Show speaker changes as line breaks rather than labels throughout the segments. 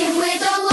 kitchen with a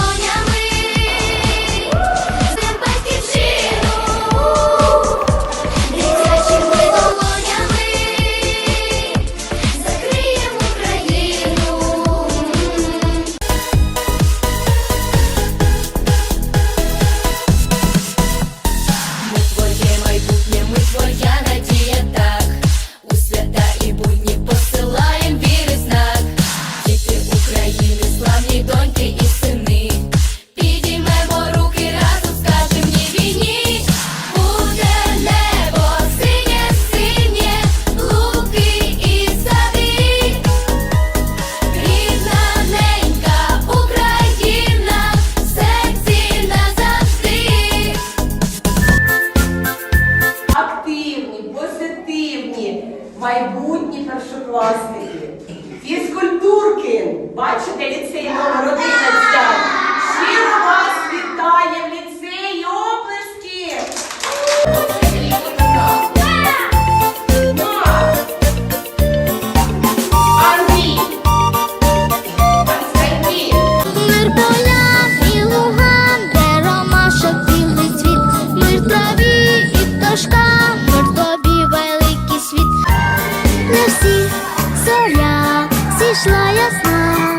зоря зійшла ясна,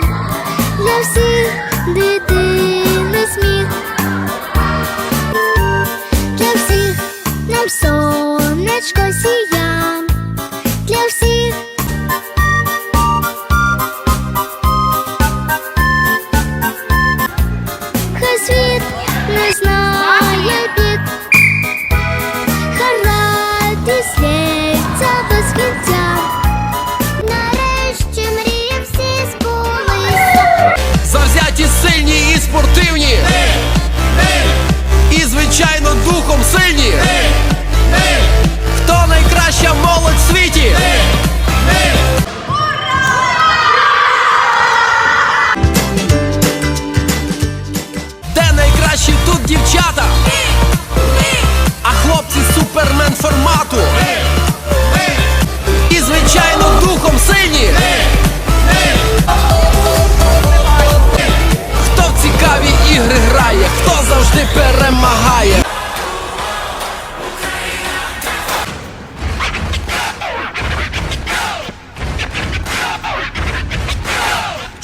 для всіх дитини сміх, для всіх нам сонечко
сильні. Хто найкраща молодь в світі? Де найкращі тут дівчата? А хлопці супермен формату. І, звичайно, духом сильні. Хто в цікаві ігри грає, хто завжди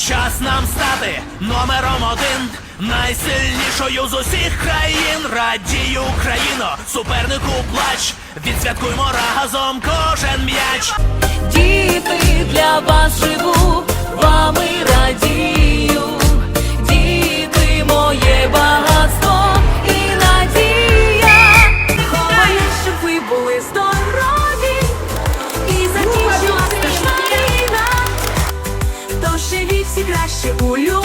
Час нам стати номером один, найсильнішою з усіх країн. Радію Україно, супернику плач. Відсвяткуймо разом кожен м'яч.
Діти для вас живу, вами радію. всі краще улюблені